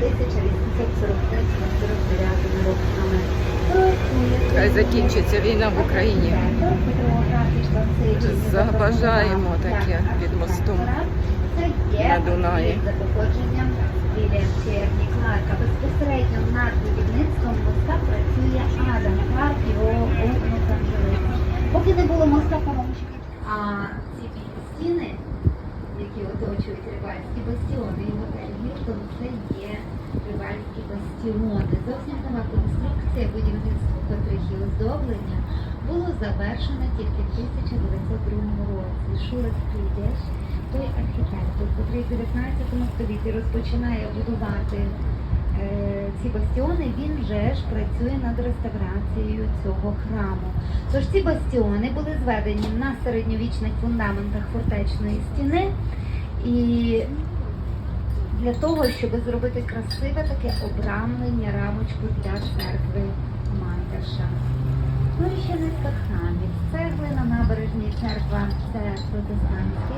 1843-49 роками. Проектує Хай закінчиться війна в Україні. Забажаємо таке під мостом на Дунаї. Кларка. Безпосередньо над будівництвом моста працює Адам Кларк, його Анжелика. Поки не було моста, помовчки. А ці стіни, які оточують рибальські бастіони і готель Гілтон, це є рибальські бастіони. Зовсім нова конструкція будівництва котрих і оздоблення було завершено тільки в 1902 році. Шурик Фрідеш, той архітектор, який в 19 столітті розпочинає будувати е, ці бастіони, він вже ж працює над реставрацією цього храму. Тож ці бастіони були зведені на середньовічних фундаментах фортечної стіни і для того, щоб зробити красиве таке обрамлення рамочку для церкви Мандаша. Ну і ще низка храмів. Церкви на набережній церква це протестантська.